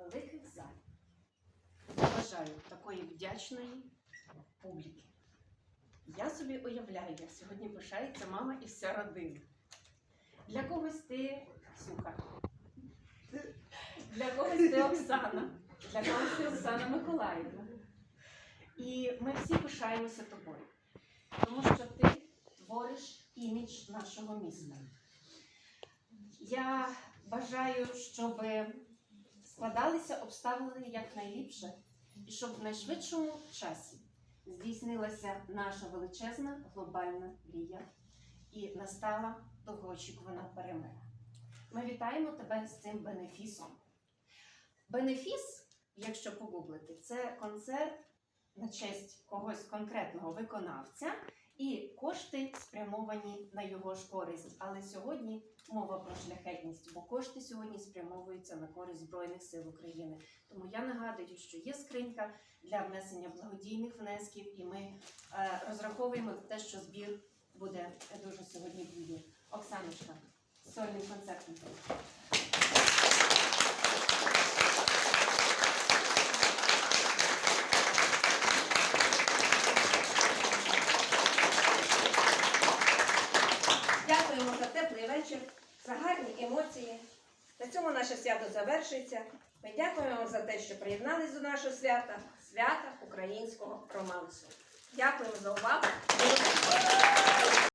великих залів. Я такої вдячної публіки. Я собі уявляю, як сьогодні пишається мама і вся родина. Для когось ти Сука. Для когось ти Оксана, для когось ти Оксана Миколаївна. І ми всі пишаємося тобою, тому що ти твориш імідж нашого міста. Я бажаю, щоб складалися обставини якнайліпше, і щоб в найшвидшому часі здійснилася наша величезна глобальна мрія і настала довгоочікувана перемога. Ми вітаємо тебе з цим бенефісом. Бенефіс, якщо погуглити, це концерт на честь когось конкретного виконавця, і кошти спрямовані на його ж користь. Але сьогодні мова про шляхетність, бо кошти сьогодні спрямовуються на користь Збройних сил України. Тому я нагадую, що є скринька для внесення благодійних внесків, і ми е, розраховуємо те, що збір буде дуже сьогодні. Оксаночка, сольним концертом. Дякуємо за теплий вечір, за гарні емоції. На цьому наше свято завершується. Ми дякуємо вам за те, що приєднались до нашого свята, свята українського романсу. Дякуємо за увагу.